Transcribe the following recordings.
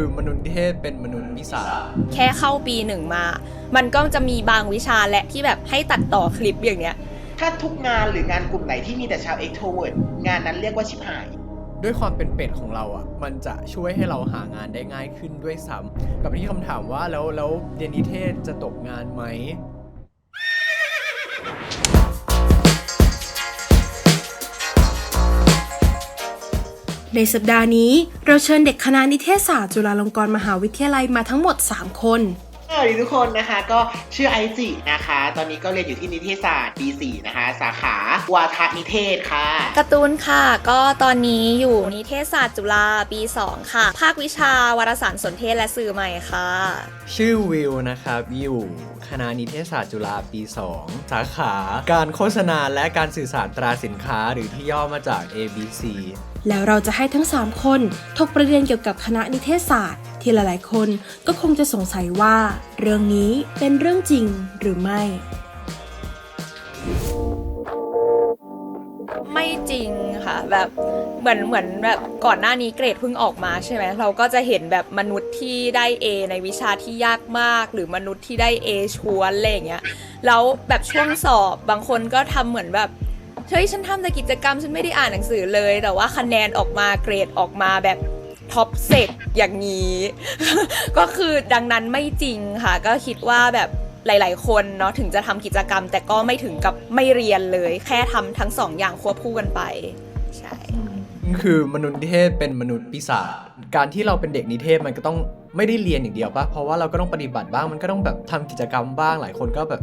คือมนุษย์นิเทศเป็นมนุษย์วิสาแค่เข้าปีหนึ่งมา มันก็จะมีบางวิชาและที่แบบให้ตัดต่อคลิปอย่างเนี้ย ถ้าทุกงานหรืองานกลุ่มไหนที่มีแต่ชาว extrovert งานนั้นเรียกว่าชิบหาย ด้วยความเป็นเป็ดของเราอะ มันจะช่วยให้เราหางานได้ง่ายขึ้นด้วยซ้ำกับที่คำถามว่าแล้วแล้วเรียนนิเทศจะตกงานไหม ในสัปดาห์นี้ เราเชิญเด็กคณะนิเทศศาสตร์จุฬาลงกรณ์มหาวิทยาลัยมาทั้งหมด 3 คนสวัสดีทุกคนนะคะก็ชื่อไอจินะคะ ตอนนี้ก็เรียนอยู่ที่นิเทศศาสตร์ปี4นะคะ สาขาวาทนิเทศค่ะการ์ตูนค่ะ ก็ตอนนี้อยู่นิเทศศาสตร์จุฬาปี 2 ค่ะ ภาควิชาวารสารสนเทศและสื่อใหม่ค่ะ ชื่อวิวนะครับอยู่คณะนิเทศศาสตร์จุฬาปี 2 สาขา การโฆษณาและการสื่อสารตราสินค้า หรือที่ย่อมาจาก ABC แล้วเราจะให้ทั้ง 3 คนถกประเด็นเกี่ยวกับคณะนิเทศศาสตร์ ที่หลายๆ คนก็คงจะสงสัยว่า เรื่องนี้เป็นเรื่องจริงหรือไม่ ไม่จริงค่ะแบบเหมือนเหมือนแบบก่อนหน้านี้เกรดเพิ่งออกมาใช่ไหมเราก็จะเห็นแบบมนุษย์ที่ได้ A ในวิชาที่ยากมาก หรือมนุษย์ที่ได้ A ชวนอะไรอย่างเงี้ยแล้วแบบช่วงสอบบางคนก็ทำเหมือนแบบ เฮ้ยฉันทำแต่กิจกรรมฉันไม่ได้อ่านหนังสือเลย แต่ว่าคะแนนออกมาเกรดออกมาแบบท็อปเซตอย่างนี้ ก็คือดังนั้นไม่จริงค่ะ ก็คิดว่าแบบหลาย ๆ คนเนาะถึงจะทำกิจกรรม แต่ก็ไม่ถึงกับไม่เรียนเลย แค่ทำทั้งสองอย่างควบคู่กันไป ใช่คือมนุษย์นิเทศเป็นมนุษย์ปีศาจการที่เราเป็นเด็กนิเทศมันก็ต้องไม่ได้เรียนอย่างเดียวปะเพราะว่าเราก็ต้องปฏิบัติบ้างมันก็ต้องแบบทำกิจกรรมบ้างหลายคนก็แบบ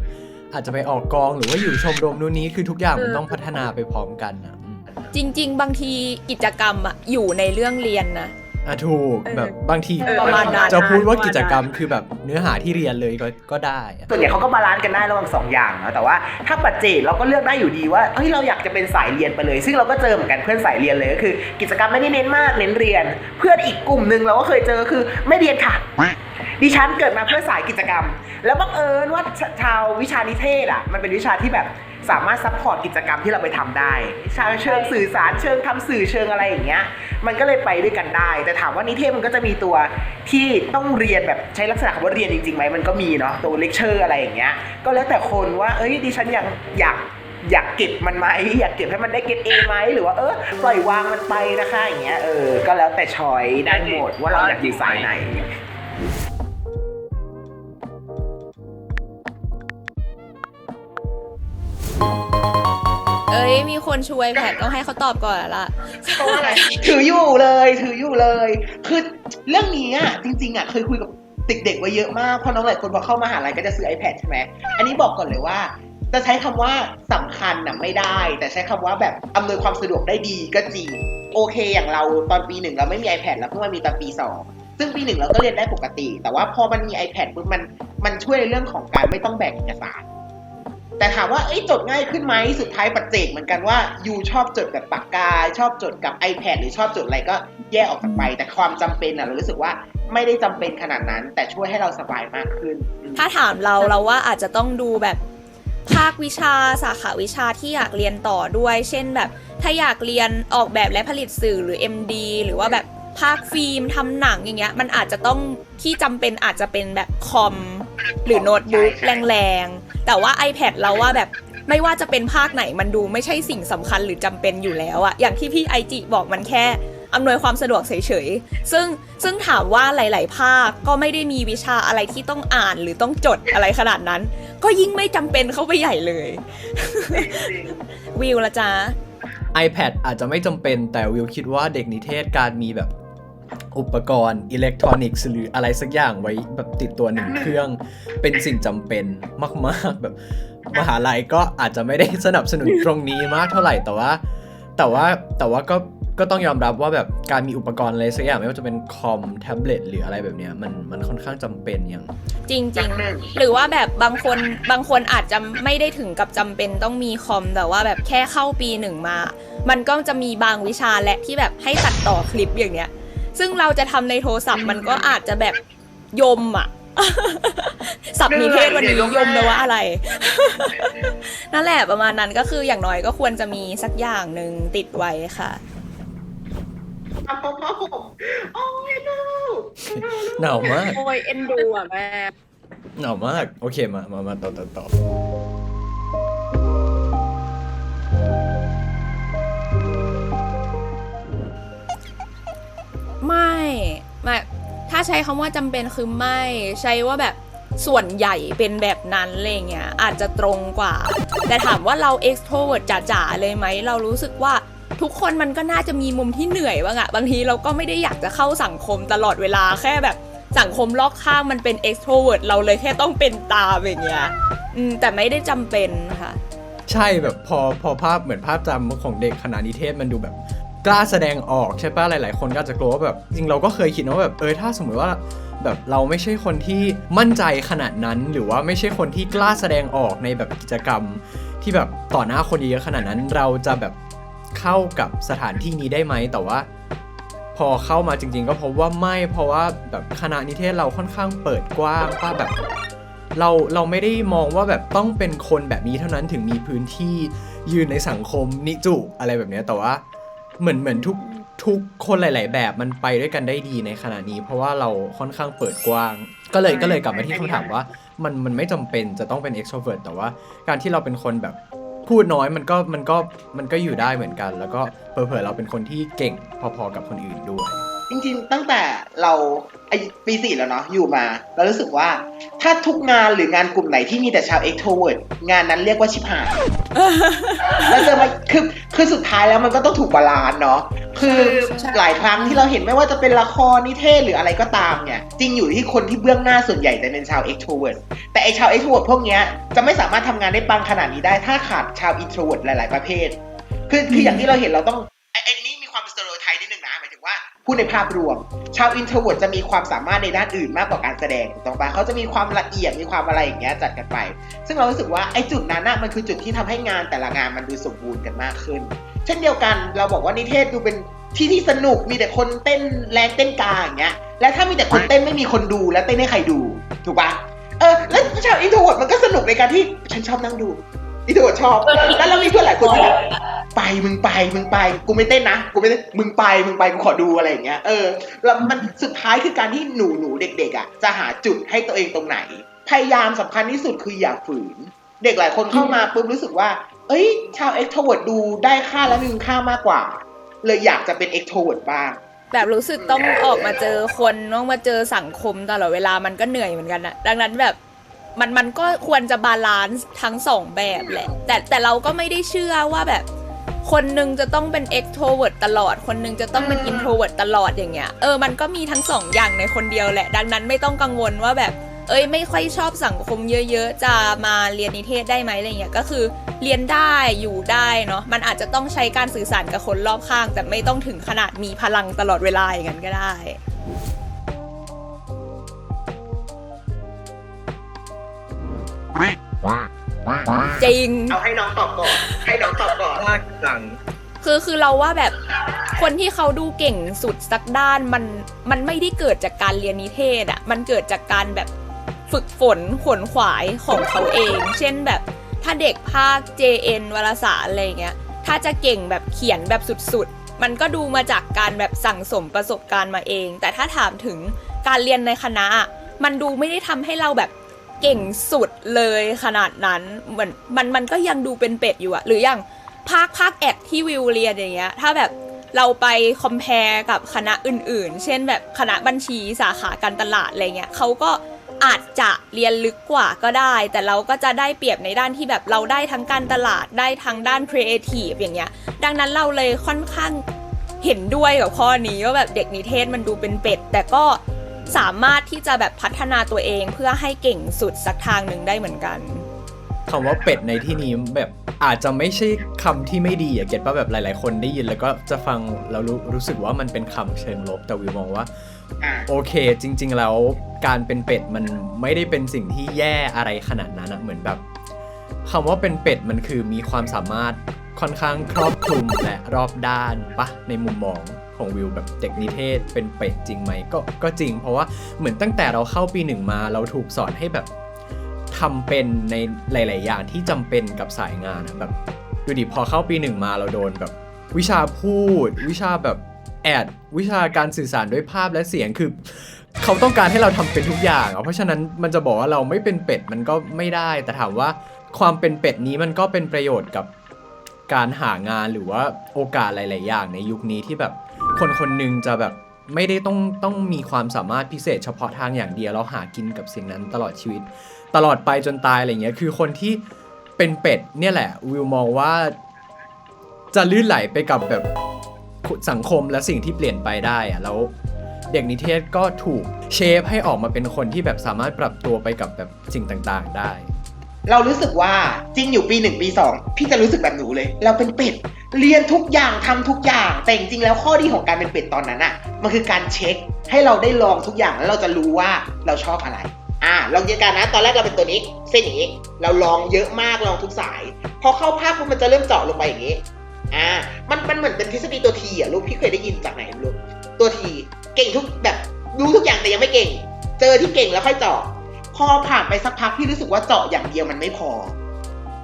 อาจจะไปออกกองหรือว่าอยู่ชมรมนู่นนี้คือทุกอย่างมันต้องพัฒนาไปพร้อมกันนะอืมจริง ๆ บางทีกิจกรรมอะอยู่ในเรื่องเรียนนะอะถูกแบบบางทีเออประมาณนั้นจะพูดว่ากิจกรรมคือแบบเนื้อหาที่เรียนเลยก็ก็ได้อะส่วนใหญ่เขาก็บาลานซ์กันได้ระหว่างสองอย่างนะแต่ว่าถ้าปัจเจกเราก็เลือกได้อยู่ดีว่าเฮ้ยเราอยากจะเป็นสายเรียนไปเลย ซึ่งเราก็เจอเหมือนกันเพื่อนสายเรียนเลยก็คือ กิจกรรมไม่ได้เน้นมากเน้นเรียน เพื่อนอีกกลุ่มหนึ่งเราก็เคยเจอคือไม่เรียนค่ะ ดิฉันเกิดมาเพื่อสายกิจกรรม แล้วบังเอิญว่าชาววิชานิเทศอะมันเป็นวิชาที่แบบสามารถซัพพอร์ตกิจกรรมที่เราไปทำได้วิชาเชิงสื่อสารเชิงทำสื่อเชิงอะไรอย่างเงี้ย มันก็เลยไปด้วยกันได้ แต่ถามว่านิเทศมันก็จะมีตัวที่ต้องเรียนแบบใช้ลักษณะคำว่าเรียนจริงๆไหมมันก็มีเนาะตัวเลคเชอร์อะไรอย่างเงี้ย ก็แล้วแต่คนว่า เอ้ยดิฉันอยากอยากอยากเก็บมันไหมอยากเก็บให้มันได้เก็บเอไหมหรือว่าเออปล่อยวางมันไปนะคะอย่างเงี้ยเออก็แล้วแต่ชอยได้หมดว่าเราอยากอยู่สายไหน เอ้ยมีคนช่วยแพทต้องให้เขาตอบก่อนละเพราะว่าอะไร ถืออยู่เลย ถืออยู่เลย คือเรื่องนี้อะจริง ๆอะเคยคุยกับเด็กๆไว้เยอะมากเพราะน้องหลายคนพอเข้ามหาลัยก็จะซื้อ iPad ใช่ไหมอันนี้บอกก่อนเลยว่า จะใช้คำว่าสำคัญน่ะไม่ได้ แต่ใช้คำว่าแบบอำนวยความสะดวกได้ดีก็จริง โอเคอย่างเราตอนปีหนึ่งเราไม่มี iPad แล้วเพิ่งมามีตอนปีสองซึ่งปีหนึ่งเราก็เรียนได้ปกติ แต่ว่าพอมันมี iPad ปุ๊บมันมันช่วยในเรื่องของการไม่ต้องแบกเอกสาร แต่ถามว่าเอ้ยจดง่ายขึ้นไหมสุดท้ายปัจเจกเหมือนกันว่ายูชอบจดแบบปากกา ชอบจดกับ iPad หรือชอบจดอะไรก็แยกออกจากไป แต่ความจำเป็นอะเรารู้สึกว่าไม่ได้จำเป็นขนาดนั้น แต่ช่วยให้เราสบายมากขึ้นอืมถ้าถามเราเราว่าอาจจะต้องดูแบบภาควิชาสาขาวิชาที่อยากเรียนต่อด้วย เช่นแบบ ถ้าอยากเรียนออกแบบและผลิตสื่อหรือ MD หรือว่าแบบภาคฟิล์มทำหนังอย่างเงี้ย มันอาจจะต้องที่จำเป็นอาจจะเป็นแบบคอมหรือโน้ตบุ๊กแรงๆ แต่ว่า iPad เราว่าแบบไม่ว่าจะเป็นภาคไหนมันดูไม่ใช่สิ่งสำคัญหรือจำเป็นอยู่แล้วอะอย่างที่พี่ไอจิบอกมันแค่อำนวยความสะดวกเฉยๆ ซึ่งซึ่งถามว่าหลาย ๆ ภาคก็ไม่ได้มีวิชาอะไรที่ต้องอ่านหรือต้องจดอะไรขนาดนั้น ก็ยิ่งไม่จำเป็นเข้าไปใหญ่เลย วิวละจ้า iPad อาจจะไม่จำเป็นแต่วิวคิดว่าเด็กนิเทศการมีแบบ อุปกรณ์อิเล็กทรอนิกส์หรืออะไรสักอย่างไว้แบบติดตัวหนึ่งเครื่องเป็นสิ่งจำเป็นมาก ๆ แบบมหาลัยก็อาจจะไม่ได้สนับสนุนตรงนี้มากเท่าไหร่แต่ว่า แต่ว่าแต่ว่าก็ก็ต้องยอมรับว่าแบบการมีอุปกรณ์อะไรสักอย่างไม่ว่าจะเป็นคอมแท็บเล็ตหรืออะไรแบบเนี้ยมันมันค่อนข้างจำเป็นอย่างจริงๆหรือว่าแบบบางคนบางคนอาจจะไม่ได้ถึงกับจำเป็นต้องมีคอมแต่ว่าแบบแค่เข้าปีหนึ่งมา มันก็จะมีบางวิชาและที่แบบให้ตัดต่อคลิปอย่างเนี้ย ซึ่งเราจะทำในโทรศัพท์มันก็อาจจะแบบยมอะสับนิเทศวันนี้ยมแปลว่าอะไร นั่นแหละประมาณนั้นก็คืออย่างน้อยก็ควรจะมีสักอย่างหนึ่งติดไว้ค่ะทำพ่อผมโอ้ยลูกหนาวมาก โอ้ยเอ็นดูอะแม่หนาวมาก โอเคมา มา มาต่อต่อต่อ ไม่ไม่ถ้าใช้คำว่าจำเป็นคือไม่ใช้ว่าแบบส่วนใหญ่เป็นแบบนั้นอะไรเงี้ยอาจจะตรงกว่า แต่ถามว่าเรา extrovert จ๋าๆเลยไหม เรารู้สึกว่าทุกคนมันก็น่าจะมีมุมที่เหนื่อยบ้างอะบางทีเราก็ไม่ได้อยากจะเข้าสังคมตลอดเวลาแค่แบบสังคมรอบข้างมันเป็น extrovert เราเลยแค่ต้องเป็นตาอย่างเงี้ยอืมแต่ไม่ได้จำเป็นค่ะ ใช่แบบพอพอภาพเหมือนภาพจำของเด็กคณะนิเทศมันดูแบบ กล้าแสดงออกใช่ปะหลาย ๆ คนก็อาจจะกลัวว่าแบบจริงเราก็เคยคิดนะว่าแบบเออถ้าสมมติว่าแบบเราไม่ใช่คนที่มั่นใจขนาดนั้น หรือว่าไม่ใช่คนที่กล้าแสดงออกในแบบกิจกรรม ที่แบบต่อหน้าคนเยอะๆขนาดนั้น เราจะแบบเข้ากับสถานที่นี้ได้ไหมแต่ว่า พอเข้ามาจริง ๆ ก็พบว่าไม่เพราะว่าแบบคณะนิเทศเราค่อนข้างเปิดกว้างว่าแบบเราเราไม่ได้มองว่าแบบต้องเป็นคนแบบนี้เท่านั้นถึงมีพื้นที่ยืนในสังคมนิจุอะไรแบบนี้แต่ว่า เหมือนเหมือนทุกทุกคนหลาย ๆ แบบมันไปด้วยกันได้ดีในขณะนี้ เพราะว่าเราค่อนข้างเปิดกว้าง ก็เลยก็เลยกลับมาที่คำถามว่า มันมันไม่จำเป็นจะต้องเป็น extrovert แต่ว่าการที่เราเป็นคนแบบพูดน้อยมันก็มันก็มันก็อยู่ได้เหมือนกัน แล้วก็เผลอๆเราเป็นคนที่เก่งพอๆกับคนอื่นด้วย จริงๆ ตั้งแต่เราไอ ปีสี่แล้วเนาะอยู่มาเรารู้สึกว่า ถ้าทุกงานหรืองานกลุ่มไหนที่มีแต่ชาว extrovert งานนั้นเรียกว่าชิบหายแล้วจะมาคือคือสุดท้ายแล้วมันก็ต้องถูกบาลานซ์เนาะคือหลายครั้งที่เราเห็นไม่ว่าจะเป็นละครนิเทศหรืออะไรก็ตามเนี่ย จริงอยู่ที่คนที่เบื้องหน้าส่วนใหญ่จะเป็นชาว extrovert แต่ไอชาว extrovert พวกเนี้ยจะไม่สามารถทำงานได้ปังขนาดนี้ได้ ถ้าขาดชาว introvert หลาย ๆ ประเภท คือคืออย่างที่เราเห็นเราต้องไอ้ไอ้นี่มีความสเตอริโอไทป์นิดนึงนะหมายถึงว่า พูดในภาพรวม ชาว introvert จะมีความสามารถในด้านอื่นมากกว่าการแสดงถูกต้องปะเขาจะมีความละเอียดมีความอะไรอย่างเงี้ยจัดกันไป ซึ่งเรารู้สึกว่าไอ้จุดนั้นน่ะมันคือจุดที่ทำให้งานแต่ละงานมันดูสมบูรณ์กันมากขึ้น เช่นเดียวกันเราบอกว่านิเทศดูเป็นที่ที่สนุกมีแต่คนเต้นแรงเต้นกาอย่างเงี้ย และถ้ามีแต่คนเต้นไม่มีคนดูแล้วเต้นให้ใครดูถูกปะเออแล้วชาวอินโทรเวิร์ดมันก็สนุกในการที่ฉันชอบนั่งดูอินโทรเวิร์ดชอบ แล้วเรามีเพื่อนหลายคนที่แบบ ไปมึงไปมึงไปกูไม่เต้นนะกูไม่เต้นมึงไปมึงไปกูขอดูอะไรอย่างเงี้ยเออแล้วมันสุดท้ายคือการที่หนูหนูเด็กๆอะจะหาจุดให้ตัวเองตรงไหน พยายามสำคัญที่สุดคืออย่าฝืน เด็กหลายคนเข้ามาปุ๊บรู้สึกว่า เอ้ย ชาว extrovert ดูได้ค่าและมีคุณค่ามากกว่า เลยอยากจะเป็น extrovert บ้างแบบรู้สึกต้องออกมาเจอคนต้องมาเจอสังคมตลอดเวลามันก็เหนื่อยเหมือนกันนะดังนั้นแบบมันมันก็ควรจะบาลานซ์ทั้งสองแบบแหละแต่แต่เราก็ไม่ได้เชื่อว่าแบบ คนหนึ่งจะต้องเป็น extrovert ตลอด คนหนึ่งจะต้องเป็นอืม introvert ตลอดอย่างเงี้ย เออ มันก็มีทั้งสองอย่างในคนเดียวแหละ ดังนั้นไม่ต้องกังวลว่าแบบ เอ้ย ไม่ค่อยชอบสังคมเยอะๆ จะมาเรียนนิเทศได้ไหมอะไรเงี้ย ก็คือเรียนได้อยู่ได้เนาะ มันอาจจะต้องใช้การสื่อสารกับคนรอบข้าง แต่ไม่ต้องถึงขนาดมีพลังตลอดเวลาอย่างนั้นก็ได้ จริง เอาให้น้องตอบก่อน ให้น้องตอบก่อนมากจังคือคือเราว่าแบบคนที่เขาดูเก่งสุดสักด้านมันมันไม่ได้เกิดจากการเรียนนิเทศอะมันเกิดจากการแบบฝึกฝนขวนขวายของเขาเอง เช่นแบบถ้าเด็กภาค JN วารสารอะไรเงี้ย ถ้าจะเก่งแบบเขียนแบบสุดๆ มันก็ดูมาจากการแบบสั่งสมประสบการณ์มาเอง แต่ถ้าถามถึงการเรียนในคณะอะมันดูไม่ได้ทำให้เราแบบ เก่งสุดเลยขนาดนั้นเหมือนมันมันก็ยังดูเป็นเป็ดอยู่อะหรืออย่างภาคภาคแอดที่วิวเรียนอย่างเงี้ย ถ้าแบบเราไปคอมเพลกับคณะอื่นๆ เช่นแบบคณะบัญชีสาขาการตลาดอะไรเงี้ยเขาก็อาจจะเรียนลึกกว่าก็ได้ แต่เราก็จะได้เปรียบในด้านที่แบบเราได้ทั้งการตลาดได้ทั้งด้านครีเอทีฟอย่างเงี้ย ดังนั้นเราเลยค่อนข้างเห็นด้วยกับข้อนี้ว่าแบบเด็กนิเทศมันดูเป็นเป็ด แต่ก็ สามารถที่จะแบบพัฒนาตัวเองเพื่อให้เก่งสุดสักทางหนึ่งได้เหมือนกันคำว่าเป็ดในที่นี้แบบอาจจะไม่ใช่คำที่ไม่ดีอะเก็ตป่ะแบบหลาย ๆ คนได้ยินแล้วก็จะฟังแล้วรู้รู้สึกว่ามันเป็นคำเชิงลบแต่วิวมองว่าอะโอเค จริง ๆ แล้วการเป็นเป็ดมันไม่ได้เป็นสิ่งที่แย่อะไรขนาดนั้นอะเหมือนแบบคำว่าเป็นเป็ดมันคือมีความสามารถค่อนข้างครอบคลุมและรอบด้านปะในมุมมอง ของวิวแบบเด็กนิเทศเป็นเป็ดจริงไหมก็ก็จริง เพราะว่าเหมือนตั้งแต่เราเข้าปีหนึ่งมาเราถูกสอนให้แบบทำเป็นในหลาย ๆ อย่างที่จำเป็นกับสายงานแบบดูดิพอเข้าปีหนึ่งมาเราโดนแบบ วิชาพูด วิชาแบบแอดวิชาการสื่อสารด้วยภาพและเสียงคือ เขาต้องการให้เราทำเป็นทุกอย่างเพราะฉะนั้นมันจะบอกว่าเราไม่เป็นเป็ดมันก็ไม่ได้ แต่ถามว่าความเป็นเป็ดนี้มันก็เป็นประโยชน์กับการหางานหรือว่าโอกาสหลาย ๆ อย่างในยุคนี้ที่แบบ คนคนหนึ่งจะแบบไม่ได้ต้องต้องมีความสามารถพิเศษเฉพาะทางอย่างเดียวแล้วหากินกับสิ่งนั้นตลอดชีวิต ตลอดไปจนตายอะไรเงี้ยคือคนที่เป็นเป็ดเนี่ยแหละวิวมองว่าจะลื่นไหลไปกับแบบสังคมและสิ่งที่เปลี่ยนไปได้อะแล้วเด็กนิเทศก็ถูกเชฟให้ออกมาเป็นคนที่แบบสามารถปรับตัวไปกับแบบสิ่งต่างๆได้ เรารู้สึกว่าจริงอยู่ปีหนึ่งปีสองพี่จะรู้สึกแบบหนูเลย เราเป็นเป็ดเรียนทุกอย่างทำทุกอย่าง แต่จริงแล้วข้อดีของการเป็นเป็ดตอนนั้นอะมันคือการเช็ค ให้เราได้ลองทุกอย่างแล้วเราจะรู้ว่าเราชอบอะไรอ่าลองจินตนการนะตอนแรกเราเป็นตัวนี้ เส้นอย่างนี้ เราลองเยอะมากลองทุกสาย พอเข้าภาพปุ๊บมันจะเริ่มเจาะลงไปอย่างนี้อ่ามันมันเหมือนเป็นทฤษฎีตัวทีอะลูกพี่เคยได้ยินจากไหนไม่รู้ตัวทีเก่งทุกแบบรู้ทุกอย่างแต่ยังไม่เก่ง เจอที่เก่งแล้วค่อยเจาะ พอผ่านไปสักพักพี่รู้สึกว่าเจาะอย่างเดียวมันไม่พอ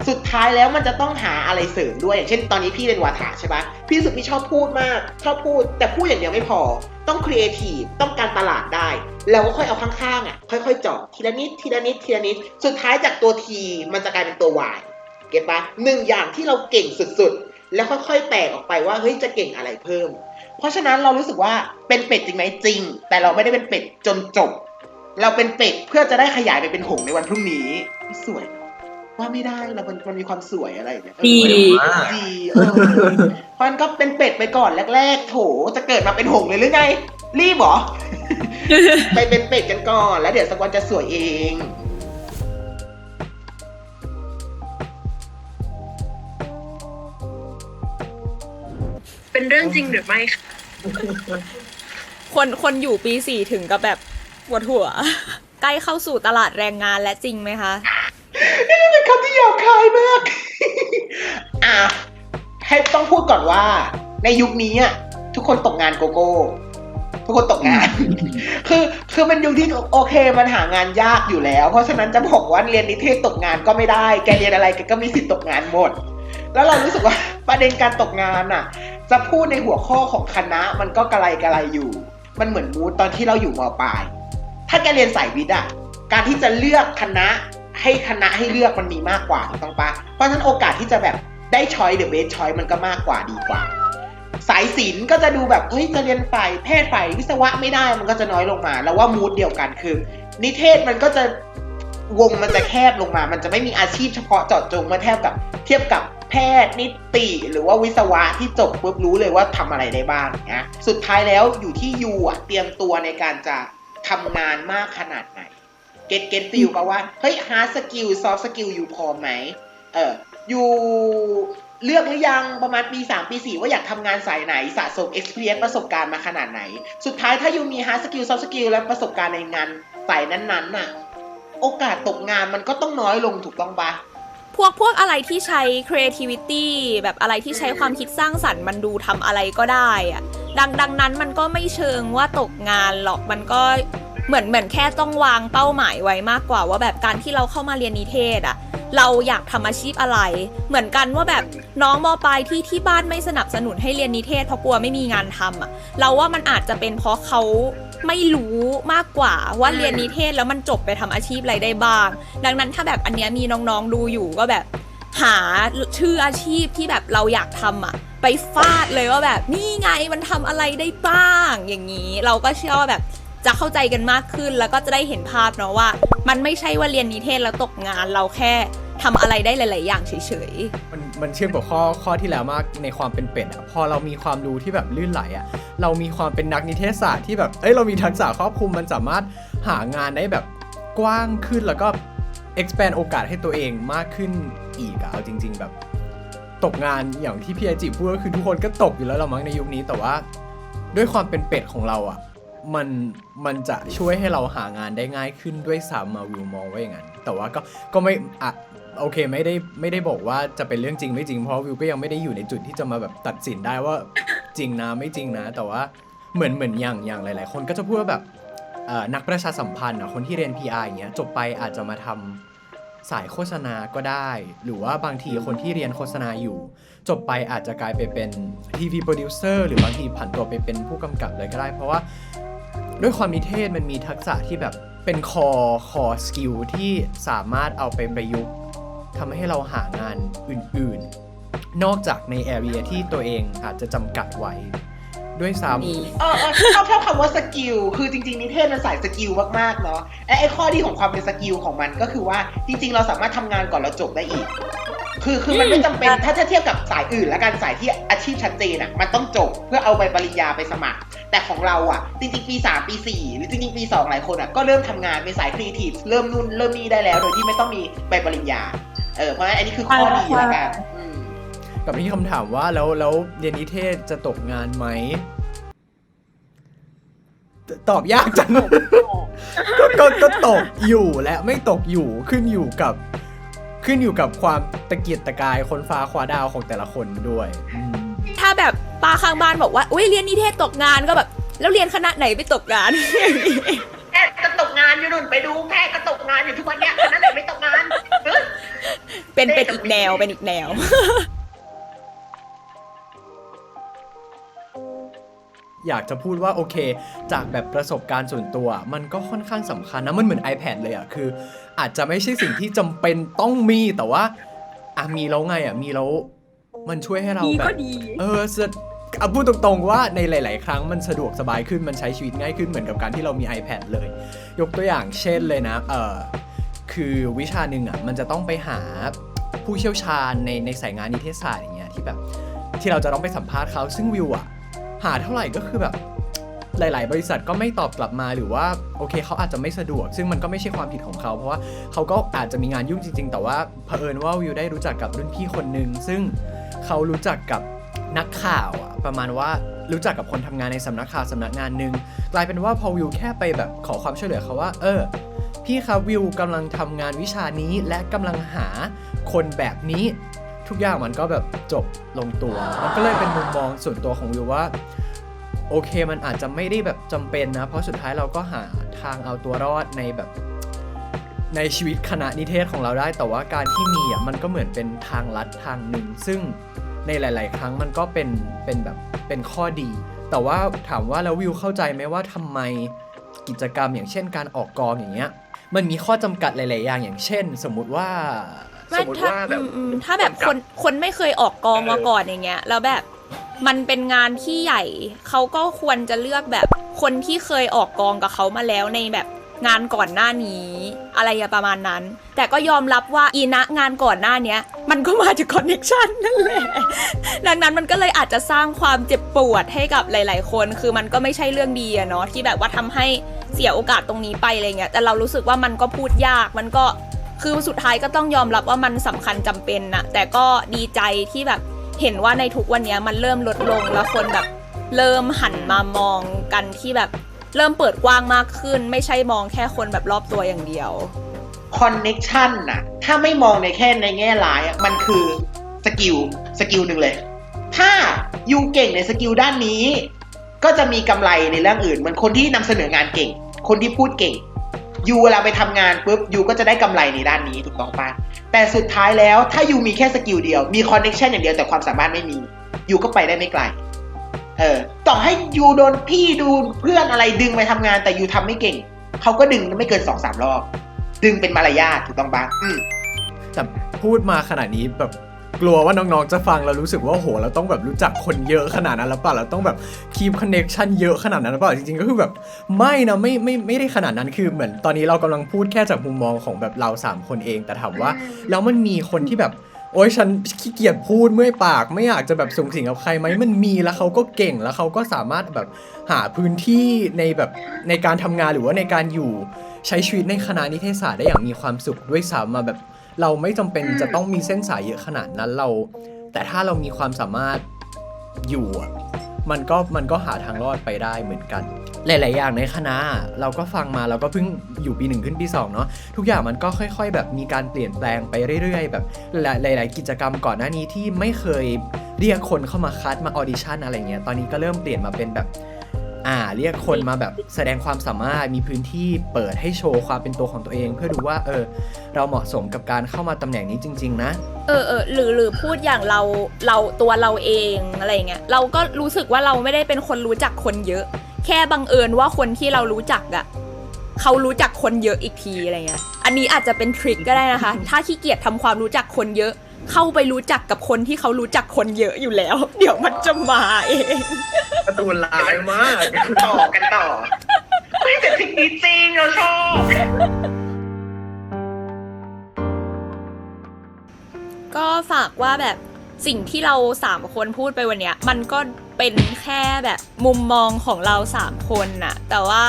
สุดท้ายแล้วมันจะต้องหาอะไรเสริมด้วยอย่างเช่น ตอนนี้พี่เป็นวาถาใช่ปะพี่รู้สึกพี่ชอบพูดมากชอบพูด แต่พูดอย่างเดียวไม่พอ ต้องครีเอทีฟต้องการตลาดได้ แล้วก็ค่อยเอาข้างๆอะค่อยๆเจาะทีละนิดทีละนิดทีละนิด สุดท้ายจากตัวทีมันจะกลายเป็นตัววายเก็ตปะหนึ่งอย่างที่เราเก่งสุดๆ แล้วค่อยๆแตกออกไปว่าเฮ้ยจะเก่งอะไรเพิ่ม เพราะฉะนั้นเรารู้สึกว่าเป็นเป็ดจริงไหมจริง แต่เราไม่ได้เป็นเป็ดจนจบ เราเป็นเป็ดเพื่อจะได้ขยายไปเป็นหงส์ในวันพรุ่งนี้สวยเนอะว่าไม่ได้เรามันมันมีความสวยอะไรอย่างเงี้ยดี ดีเออเพราะฉะนั้นก็เป็นเป็ดไปก่อนแรกๆ โถจะเกิดมาเป็นหงส์เลยหรือไง รีบเหรอ ไปเป็นเป็ดกันก่อน แล้วเดี๋ยวสักวันจะสวยเอง เป็นเรื่องจริงหรือไม่คะคนคนอยู่ปีสี่ถึงกับแบบ ปวดหัว ใกล้เข้าสู่ตลาดแรงงานและจริงไหมคะเป็นคำที่หยาบคายมาก อะให้ต้องพูดก่อนว่า ในยุคนี้อะทุกคนตกงานโกโก้ ทุกคนตกงาน คือคือมันยุคที่โอเคมันหางานยากอยู่แล้ว เพราะฉะนั้นจะบอกว่าเรียนนิเทศตกงานก็ไม่ได้ แกเรียนอะไรแกก็มีสิทธิ์ตกงานหมด แล้วเรารู้สึกว่าประเด็นการตกงานอะ จะพูดในหัวข้อของคณะมันก็กระไรกระไรอยู่ มันเหมือนมูดตอนที่เราอยู่มปลาย ถ้าแกเรียนสายวิทย์อะการที่จะเลือกคณะให้คณะให้เลือกมันมีมากกว่าถูกต้องปะเพราะฉะนั้นโอกาสที่จะแบบได้ช้อยเดอะเบสช้อยมันก็มากกว่าดีกว่า สายศิลป์ก็จะดูแบบเฮ้ยจะเรียนฝ่ายแพทย์ฝ่ายวิศวะไม่ได้มันก็จะน้อยลงมา แล้วว่ามูดเดียวกันคือ นิเทศมันก็จะวงมันจะแคบลงมา มันจะไม่มีอาชีพเฉพาะเจาะจงมาเทียบกับเทียบกับแพทย์นิติหรือว่าวิศวะที่จบปุ๊บรู้เลยว่าทำอะไรได้บ้างนะสุดท้ายแล้วอยู่ที่ยูอะเตรียมตัวในการจะ ทำงานมากขนาดไหน เก็ตเก็ตฟิลก็ว่าเฮ้ยฮาร์ดสกิลซอฟต์สกิลอยู่พอไหมเอออยู่เลือกหรือยังประมาณปี3ปี4ว่าอยากทำงานสายไหนสะสม experience ประสบการณ์มาขนาดไหน สุดท้ายถ้าอยู่มี hard skill soft skill และประสบการณ์ในงานสายนั้นๆน่ะ โอกาสตกงานมันก็ต้องน้อยลงถูกต้องปะพวกพวกอะไรที่ใช้ creativity แบบอะไรที่ใช้ความคิดสร้างสรรค์มันดูทำอะไรก็ได้อะ ดังดังนั้นมันก็ไม่เชิงว่าตกงานหรอกมันก็เหมือนเหมือนแค่ต้องวางเป้าหมายไว้มากกว่าว่าแบบการที่เราเข้ามาเรียนนิเทศอะเราอยากทำอาชีพอะไร เหมือนกันว่าแบบน้องมปลายที่ที่บ้านไม่สนับสนุนให้เรียนนิเทศเพราะกลัวไม่มีงานทำอะเราว่ามันอาจจะเป็นเพราะเขาไม่รู้มากกว่าว่าเรียนนิเทศแล้วมันจบไปทำอาชีพอะไรได้บ้าง ดังนั้นถ้าแบบอันเนี้ยมีน้องๆดูอยู่ก็แบบหาชื่ออาชีพที่แบบเราอยากทำอะ ไปฟาดเลยว่าแบบนี่ไงมันทำอะไรได้บ้างอย่างนี้ เราก็เชื่อว่าแบบจะเข้าใจกันมากขึ้นแล้วก็จะได้เห็นภาพเนาะว่า มันไม่ใช่ว่าเรียนนิเทศแล้วตกงานเราแค่ทำอะไรได้หลาย ๆ อย่างเฉยๆ มันมันเชื่อมกับข้อข้อที่แล้วมากในความเป็นเป็ดอะพอเรามีความรู้ที่แบบลื่นไหลอะเรามีความเป็นนักนิเทศศาสตร์ที่แบบเอ้ยเรามีทักษะครอบคลุมมันสามารถหางานได้แบบกว้างขึ้นแล้วก็ expand โอกาสให้ตัวเองมากขึ้นอีกอะเอาจริง ๆ แบบ ตกงานอย่างที่พี่ไอจิพูดก็คือทุกคนก็ตกอยู่แล้วเรามั้งในยุคนี้แต่ว่า ด้วยความเป็นเป็ดของเราอะมันมันจะช่วยให้เราหางานได้ง่ายขึ้นด้วยซ้ำมาวิวมองว่าอย่างนั้นแต่ว่าก็ก็ไม่อะโอเคไม่ได้ไม่ได้บอกว่าจะเป็นเรื่องจริงไม่จริงเพราะวิวก็ยังไม่ได้อยู่ในจุดที่จะมาแบบตัดสินได้ว่าจริงนะไม่จริงนะ แต่ว่าเหมือนเหมือนอย่างอย่างหลาย ๆ คนก็จะพูดว่าแบบเอ่อนักประชาสัมพันธ์อะคนที่เรียน PR อย่างเงี้ยจบไปอาจจะมาทำ สายโฆษณาก็ได้ หรือว่าบางทีคนที่เรียนโฆษณาอยู่ จบไปอาจจะกลายไปเป็นทีวีโปรดิวเซอร์หรือบางทีผันตัวไปเป็นผู้กำกับเลยก็ได้ เพราะว่าด้วยความนิเทศมันมีทักษะที่แบบเป็นคอคอสกิลที่สามารถเอาไปประยุกต์ทำให้เราหางานอื่นๆ นอกจากในแอเรียที่ตัวเองอาจจะจำกัดไว้ ด้วยซ้ำนี่เออเออชอบชอบคำว่าสกิล คือจริงๆนิเทศมันสายสกิลมากๆเนาะและไอ้ข้อดีของความเป็นสกิลของมันก็คือว่าจริง ๆ เราสามารถทำงานก่อนเราจบได้อีก คือคือมันไม่จำเป็นถ้าถ้าเทียบกับสายอื่น และการสายที่อาชีพชัดเจนอะมันต้องจบเพื่อเอาใบปริญญาไปสมัคร แต่ของเราอะ จริงๆปี 3 ปี 4 หรือจริงๆปี 2 หลายคนอะก็เริ่มทำงานเป็นสายครีเอทีฟเริ่มนู่นเริ่มนี่ได้แล้ว โดยที่ไม่ต้องมีใบปริญญาเออเพราะฉะนั้นอันนี้คือข้อดีละกันอืม กับที่คำถามว่าแล้วแล้วเรียนนิเทศจะตกงานไหมตตอบยากจังก็ก็ก็ตกอยู่และไม่ตกอยู่ขึ้นอยู่กับ ขึ้นอยู่กับความตะเกียกตะกายคนฟ้าคว้าดาวของแต่ละคนด้วยอืมถ้าแบบป้าข้างบ้านบอกว่าอุ้ยเรียนนิเทศตกงานก็แบบ แล้วเรียนคณะไหนไปตกงานแพทย์ก็ตกงานอยู่นุ่นไปดูแพทย์ก็ตกงานอยู่ทุกวันเนี้ยนั่นแหละไม่ตกงานเออเป็นเป็นอีกแนวเป็นอีกแนว อยากจะพูดว่าโอเค จากแบบประสบการณ์ส่วนตัว มันก็ค่อนข้างสำคัญนะมันเหมือน iPad เลยอะคือ อาจจะไม่ใช่สิ่งที่จำเป็นต้องมีแต่ว่าอะมีแล้วไงอะมีแล้วมันช่วยให้เราดีแบบก็ดีเออสะเอาพูดตรงๆว่าในหลาย ๆ ครั้งมันสะดวกสบายขึ้นมันใช้ชีวิตง่ายขึ้นเหมือนกับการที่เรามี iPad เลย ยกตัวอย่างเช่นเลยนะเออคือวิชาหนึ่งอะมันจะต้องไปหาผู้เชี่ยวชาญในในสายงานนิเทศศาสตร์อย่างเงี้ยที่แบบที่เราจะต้องไปสัมภาษณ์เขาซึ่งวิวอะ หาเท่าไหร่ก็คือแบบหลาย ๆ บริษัทก็ไม่ตอบกลับมาหรือว่าโอเคเขาอาจจะไม่สะดวก ซึ่งมันก็ไม่ใช่ความผิดของเขา เพราะว่าเขาก็อาจจะมีงานยุ่งจริง ๆ แต่ว่าเผอิญว่าวิวได้รู้จักกับรุ่นพี่คนหนึ่งซึ่งเขารู้จักกับนักข่าวอะประมาณว่ารู้จักกับคนทำงานในสำนักข่าวสำนักงานหนึ่งกลายเป็นว่าพอวิวแค่ไปแบบขอความช่วยเหลือเขาว่า เออ พี่ครับวิวกำลังทำงานวิชานี้และกำลังหาคนแบบนี้ ทุกอย่างมันก็แบบจบลงตัว มันก็เลยเป็นมุมมองส่วนตัวของวิวว่า โอเคมันอาจจะไม่ได้แบบจำเป็นนะ เพราะสุดท้ายเราก็หาทางเอาตัวรอดในแบบในชีวิตคณะนิเทศของเราได้ แต่ว่าการที่มีอะมันก็เหมือนเป็นทางลัดทางหนึ่ง ซึ่งในหลาย ๆ ครั้งมันก็เป็นเป็นแบบเป็นข้อดี แต่ว่าถามว่าแล้ววิวเข้าใจไหมว่าทำไมกิจกรรมอย่างเช่นการออกกองอย่างเงี้ยมันมีข้อจำกัดหลาย ๆ อย่างอย่างเช่น สมมุติว่า สมมติถ้าว่าแบบอืมอืมถ้าแบบคนคนไม่เคยออกกองมาก่อนอย่างเงี้ย แล้วแบบมันเป็นงานที่ใหญ่ เขาก็ควรจะเลือกแบบคนที่เคยออกกองกับเขามาแล้วในแบบงานก่อนหน้านี้ อะไรอย่างประมาณนั้น แต่ก็ยอมรับว่าอีนะงานก่อนหน้าเนี้ย มันก็มาจากคอนเน c ชันนั่นแหละดังนั้นมันก็เลยอาจจะสร้างความเจ็บปวดให้กับหลาย ๆ คน คือมันก็ไม่ใช่เรื่องดีอะเนาะที่แบบว่าทำให้เสียโอกาสตรงนี้ไปอะไรเงี้ยแต่เรารู้สึกว่ามันก็พูดยากมันก็ คือสุดท้ายก็ต้องยอมรับว่ามันสำคัญจำเป็นนะแต่ก็ดีใจที่แบบเห็นว่าในทุกวันนี้มันเริ่มลดลงแล้วคนแบบเริ่มหันมามองกันที่แบบเริ่มเปิดกว้างมากขึ้น ไม่ใช่มองแค่คนแบบรอบตัวอย่างเดียวคอนเน็ชันน่ะ ถ้าไม่มองในแค่ในแง่ร้ายอะมันคือสกิลสกิลหนึ่งเลย ถ้ายูเก่งในสกิลด้านนี้ ก็จะมีกำไรในเรื่องอื่น เหมือนคนที่นำเสนองานเก่ง คนที่พูดเก่ง ยูเวลาไปทำงานปุ๊บยูก็จะได้กำไรในด้านนี้ถูกต้องปะแต่สุดท้ายแล้วถ้ายูมีแค่สกิลเดียวมีคอนเน็ชันอย่างเดียวแต่ความสามารถไม่มียูก็ไปได้ไม่ไกลเออต่อให้ยูโดนพี่ดูเพื่อนอะไรดึงไปทำงาน แต่ยูทำไม่เก่งเขาก็ดึงไม่เกินสองสามรอบ ดึงเป็นมารยาทถูกต้องปะอืมแต่พูดมาขนาดนี้แบบ กลัวว่าน้องๆจะฟังแล้วรู้สึกว่าโหเราต้องแบบรู้จักคนเยอะขนาดนั้นแล้วเปล่าเราต้องแบบคีบคอนเน็ชันเยอะขนาดนั้นหรือเปล่าจริงๆก็คือแบบไม่นะไม่ไม่ไม่ได้ขนาดนั้นคือเหมือนตอนนี้เรากำลังพูดแค่จากมุมมองของแบบเราสามคนเองแต่ถามว่าแล้วมันมีคนที่แบบโอ๊ยฉันขี้เกียจพูดเมื่อยปาก ไม่อยากจะแบบสูงสิงกับใครไหมมันมีแล้วเขาก็เก่งแล้วเขาก็สามารถแบบหาพื้นที่ในแบบในการทำงานหรือว่าในการอยู่ใช้ชีวิตในคณะนิเทศศาสตร์ได้อย่างมีความสุขด้วยซ้ำมาแบบ เราไม่จำเป็นจะต้องมีเส้นสายเยอะขนาดนั้นเรา แต่ถ้าเรามีความสามารถอยู่อะมันก็มันก็หาทางรอดไปได้เหมือนกัน หลาย ๆ อย่างในคณะเราก็ฟังมาเราก็เพิ่งอยู่ปีหนึ่งขึ้นปีสองเนาะทุกอย่างมันก็ค่อย ๆ แบบมีการเปลี่ยนแปลงไปเรื่อย ๆ แบบหลาย ๆ กิจกรรมก่อนหน้านี้ที่ไม่เคยเรียกคนเข้ามาคัดมาออดิชั่นอะไรเงี้ยตอนนี้ก็เริ่มเปลี่ยนมาเป็นแบบ อ่า เรียกคนมาแบบแสดงความสามารถมีพื้นที่เปิดให้โชว์ความเป็นตัวของตัวเอง เพื่อดูว่า เออ เราเหมาะสมกับการเข้ามาตำแหน่งนี้จริง ๆ นะ เออเออหรือหรือพูดอย่างเราเราตัวเราเองอะไรเงี้ยเราก็รู้สึกว่าเราไม่ได้เป็นคนรู้จักคนเยอะ แค่บังเอิญว่าคนที่เรารู้จักอะเขารู้จักคนเยอะอีกทีอะไรเงี้ย อันนี้อาจจะเป็นทริคก็ได้นะคะ ถ้าขี้เกียจทำความรู้จักคนเยอะ เข้าไปรู้จักกับคนที่เขารู้จักคนเยอะอยู่แล้ว เดี๋ยวมันจะมาเองการ์ตูนร้ายมาก ต่อกันต่อไม่แต่ทริคนี้จริงเราชอบก็ฝากว่าแบบสิ่งที่เราสามคนพูดไปวันเนี้ย มันก็เป็นแค่แบบมุมมองของเราสามคนน่ะ แต่ว่า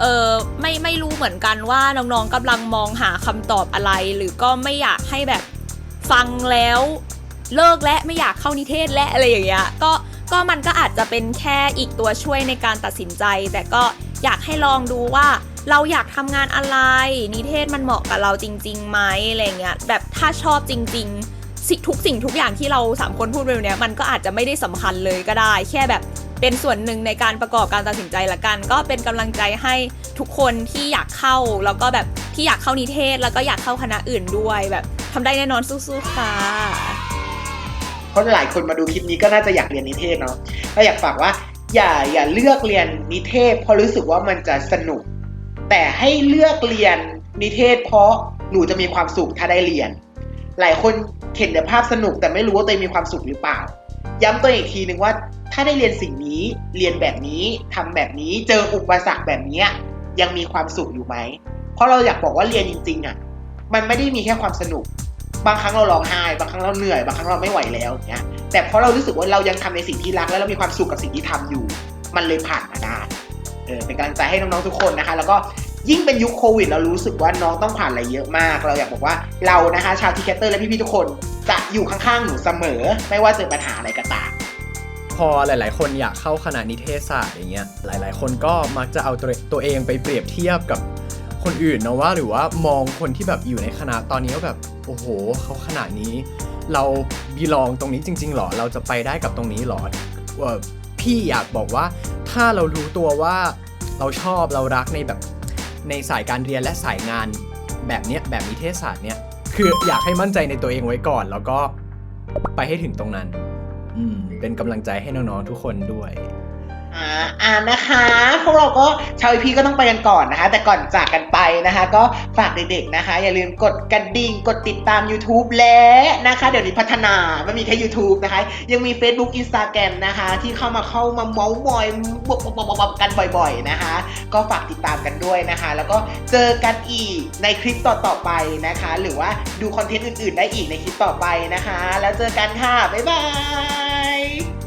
เออไม่ไม่รู้เหมือนกันว่าน้องๆกำลังมองหาคำตอบอะไร หรือก็ไม่อยากให้แบบ ฟังแล้วเลิกและไม่อยากเข้านิเทศและอะไรอย่างเงี้ยก็ก็มันก็อาจจะเป็นแค่อีกตัวช่วยในการตัดสินใจ แต่ก็อยากให้ลองดูว่าเราอยากทำงานอะไร นิเทศมันเหมาะกับเราจริงๆไหมอะไรเงี้ยแบบถ้าชอบจริง ๆ สิทุกสิ่งทุกอย่างที่เราสามคนพูดไปวันเนี้ยมันก็อาจจะไม่ได้สำคัญเลยก็ได้ แค่แบบเป็นส่วนหนึ่งในการประกอบการตัดสินใจละกัน ก็เป็นกำลังใจให้ทุกคนที่อยากเข้าแล้วก็แบบที่อยากเข้านิเทศแล้วก็อยากเข้าคณะอื่นด้วยแบบ ทำได้แน่นอนสู้ๆค่ะ เพราะหลายคนมาดูคลิปนี้ก็น่าจะอยากเรียนนิเทศเนาะก็อยากฝากว่า อย่าอย่าเลือกเรียนนิเทศ เพราะรู้สึกว่ามันจะสนุก แต่ให้เลือกเรียนนิเทศ เพราะหนูจะมีความสุขถ้าได้เรียน หลายคนเห็นแต่ภาพสนุกแต่ไม่รู้ว่าตัวเองมีความสุขหรือเปล่า ย้ำตัวเองอีกทีหนึ่งว่าถ้าได้เรียนสิ่งนี้ เรียนแบบนี้ทำแบบนี้ เจออุปสรรคแบบนี้ยยังมีความสุขอยู่ไหม เพราะเราอยากบอกว่าเรียนจริงๆอะ มันไม่ได้มีแค่ความสนุก บางครั้งเราร้องไห้ บางครั้งเราเหนื่อย บางครั้งเราไม่ไหวแล้วเงี้ย แต่เพราะเรารู้สึกว่าเรายังทำในสิ่งที่รัก แล้วเรามีความสุขกับสิ่งที่ทำอยู่ มันเลยผ่านมาได้ เออ เป็นกำลังใจให้น้องๆทุกคนนะคะ แล้วก็ยิ่งเป็นยุคโควิด เรารู้สึกว่าน้องต้องผ่านอะไรเยอะมาก เราอยากบอกว่าเรานะคะ ชาวทีแคสเตอร์และพี่ๆทุกคนจะอยู่ข้างๆหนูเสมอ ไม่ว่าเจอปัญหาอะไรก็ตามพอหลาย ๆ คนอยากเข้าคณะนิเทศศาสตร์อย่างเงี้ย หลาย ๆ คนก็มักจะเอาตัวตัวเองไปเปรียบเทียบกับ คนอื่นนะว่าหรือว่ามองคนที่แบบอยู่ในคณะตอนนี้ว่าแบบโอ้โหเขาขนาดนี้ เราบีลองตรงนี้จริง ๆหรอเราจะไปได้กับตรงนี้หรอพี่อยากบอกว่าถ้าเรารู้ตัวว่าเราชอบเรารักในแบบในสายการเรียนและสายงานแบบเนี้ยแบบนิเทศศาสตร์เนี้ยคืออยากให้มั่นใจในตัวเองไว้ก่อน แล้วก็ไปให้ถึงตรงนั้น อืมเป็นกำลังใจให้น้องๆทุกคนด้วย อ่านะคะพวกเราก็ชาวอีพีก็ต้องไปกันก่อนนะคะ แต่ก่อนจากกันไปนะคะ ก็ฝากเด็กๆนะคะ อย่าลืมกดกระดิ่งกดติดตาม YouTube และนะคะ เดี๋ยวนี้พัฒนาไม่มีแค่ YouTube นะคะ ยังมี Facebook Instagram นะคะ ที่เข้ามาเข้ามาเมาส์มอยบวบกันบ่อยๆนะคะ ก็ฝากติดตามกันด้วยนะคะ แล้วก็เจอกันอีกในคลิปต่อๆไปนะคะ หรือว่าดูคอนเทนต์อื่นๆ ได้อีกในคลิปต่อไปนะคะ แล้วเจอกันค่ะบ๊ายบาย